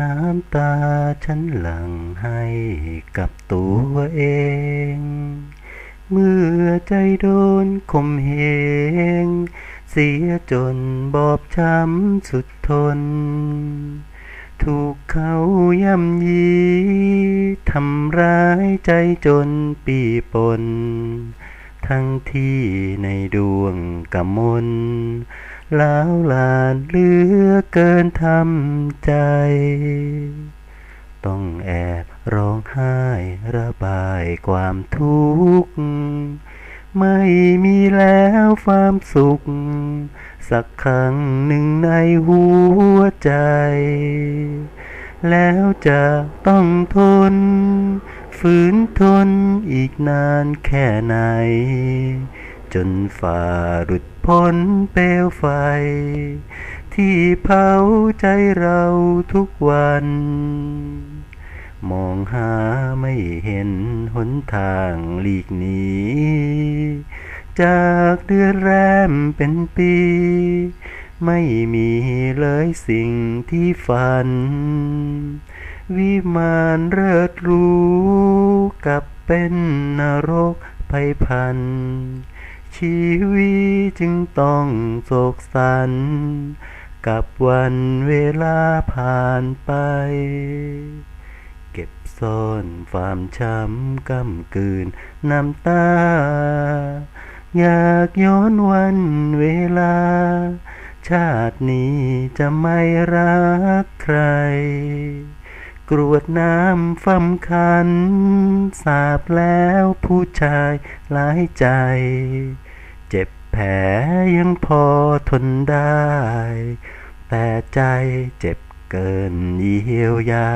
น้ำตาฉันหลั่งให้กับตัวเอง เมื่อใจโดนข่มเหง เสียจนบอบช้ำสุดทน ถูกเขาย่ำยีทำร้ายใจจนปีปน ทั้งที่ในดวงกำมลล้าวลานเหลือเกินทำใจ ต้องแอบร้องไห้ระบายความทุกข์ ไม่มีแล้วความสุข สักครั้งหนึ่งในหัวใจ แล้วจะต้องทน ฝืนทนอีกนานแค่ไหน จนฝ่าหลุดพ้นเปลวไฟ ที่เผาใจเราทุกวัน มองหาไม่เห็นหนทางหลีกหนีจากเดือนแรมเป็นปี ไม่มีเลยสิ่งที่ฝัน วิมานเลิศรู้ กับเป็นนรกภัยพัน ชีวิตจึงต้องโศกสัน กับวันเวลาผ่านไป เก็บซ่อนความช้ำกำกืนน้ำตา อยากย้อนวันเวลา ชาตินี้จะไม่รักใคร กรวดน้ำฟำคัน สาบแล้วผู้ชายหลายใจ เจ็บแผลยังพอทนได้ แต่ใจเจ็บเกินเยียวยา